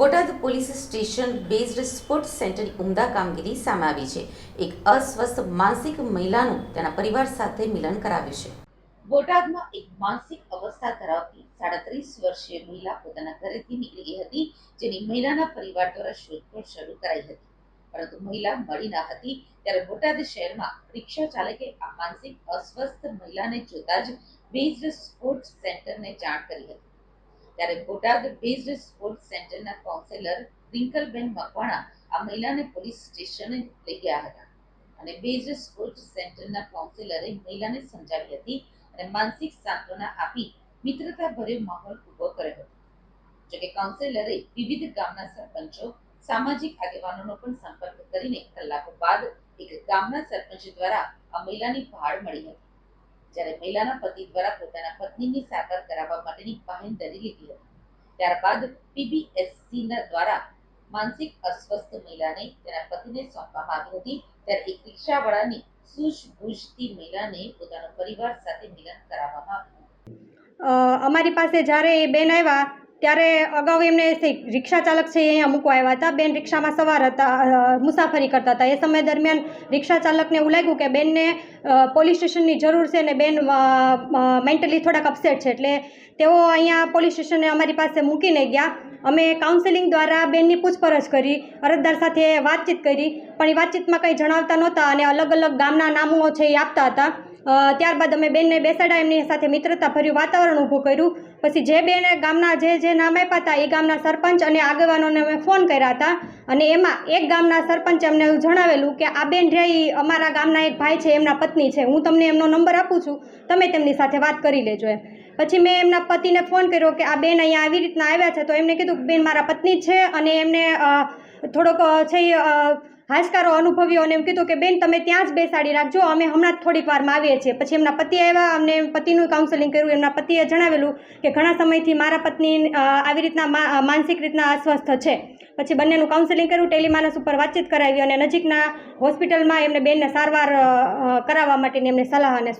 Botad police station based sport સેન્ટરની ઉમદા કામગીરી સામે આવી છે. એક અસ્વસ્થ માનસિક મહિલાનું તેના પરિવાર સાથે મિલન કરાવ્યું છે. બોટાદમાં એક માનસિક અવસ્થા ધરાવતી સાડત્રીસ વર્ષીય મહિલા પોતાના ઘરેથી નીકળી ગઈ હતી, જેની મહિલાના પરિવાર દ્વારા શોધખોળ શરૂ કરાઈ હતી. પરંતુ મહિલા મળી ન હતી, ત્યારે બોટાદ શહેરમાં રિક્ષા ચાલકે આ માનસિક અસ્વસ્થ મહિલાને જોતા જ બેઝડ સ્પોર્ટ્સ સેન્ટરને જાણ કરી હતી. ત્યારે બોટાદ બેઝડ સ્પોર્ટ સેન્ટરના કાઉન્સેલર રિંકલબેન મકવાણા આ મહિલાને પોલીસ સ્ટેશને લઈ ગયા હતા. અને બેઝડ સ્પોર્ટ સેન્ટરના કાઉન્સેલરે મહિલાને સમજાવી હતી અને માનસિક સાંત્વના આપી મિત્રતાભર્યો માહોલ ઊભો કર્યો હતો. જોકે કાઉન્સેલરે વિવિધ ગામના સરપંચો, સામાજિક આગેવાનોનો પણ સંપર્ક કરીને કલાકો બાદ એક ગામના સરપંચ દ્વારા આ મહિલાની ભાળ મળી હતી. જ્યારે મહિલાના પતિ દ્વારા પોતાના પત્નીની સારવાર કરાવવા માટેની બાહેંધરી લીધી હતી. ત્યારબાદ પીબીએસસીના દ્વારા માનસિક અસ્વસ્થ મહિલાને તેના પતિને સોંપવામાં આવી હતી. ત્યારે એક રિક્ષાવાળાની સૂઝબૂઝથી મહિલાને પોતાનો પરિવાર સાથે મિલન કરાવવામાં આવ્યું. અમારી પાસે જ્યારે એ બેન આવ્યા ત્યારે અગાઉ એમને રિક્ષા ચાલક છે અહીંયા મૂકવા આવ્યા હતા. બેન રિક્ષામાં સવાર હતા મુસાફરી કરતા હતા. એ સમય દરમિયાન રિક્ષા ચાલકને એવું લાગ્યું કે બેનને પોલીસ સ્ટેશનની જરૂર છે ને બેન મેન્ટલી થોડાક અપસેટ છે. એટલે તેઓ અહીંયા પોલીસ સ્ટેશને અમારી પાસે મૂકીને ગયા. અમે કાઉન્સેલિંગ દ્વારા બેનની પૂછપરછ કરી, અરજદાર સાથે વાતચીત કરી. પણ એ વાતચીતમાં કંઈ જણાવતા નહોતા અને અલગ અલગ ગામના નામો છે એ આપતા હતા. ત્યારબાદ અમે બેનને બેસાડ્યા, એમની સાથે મિત્રતાભર્યું વાતાવરણ ઊભું કર્યું. પછી જે બેને ગામના જે જે નામ આપ્યા હતા, એ ગામના સરપંચ અને આગેવાનોને અમે ફોન કર્યા હતા. અને એમાં એક ગામના સરપંચે અમને જણાવેલું કે આ બેન રે અમારા ગામના એક ભાઈ છે, એમના પત્ની છે. હું તમને એમનો નંબર આપું છું, તમે તેમની સાથે વાત કરી લેજો એમ. પછી મેં એમના પતિને ફોન કર્યો કે આ બેન અહીંયા આવી રીતના આવ્યા છે, તો એમને કીધું બેન મારા પત્ની છે અને એમને થોડોક છે હાશકારો અનુભવ્યો અને એમ કીધું કે, બેન, તમે ત્યાં જ બેસાડી રાખજો. અમે હમણાં થોડીક વારમાં આવીએ છીએ. પછી એમના પતિ આવ્યા, અમને પતિનું કાઉન્સેલિંગ કર્યું. એમના પતિએ જણાવેલું કે, ઘણા સમયથી મારા પત્ની આવી રીતના માનસિક રીતના અસ્વસ્થ છે. પછી બંનેનું કાઉન્સેલિંગ કર્યું, ટેલિમાનસ ઉપર વાતચીત કરાવી અને નજીકના હોસ્પિટલમાં એમને બેનને સારવાર કરાવવા માટેની એમને સલાહ અને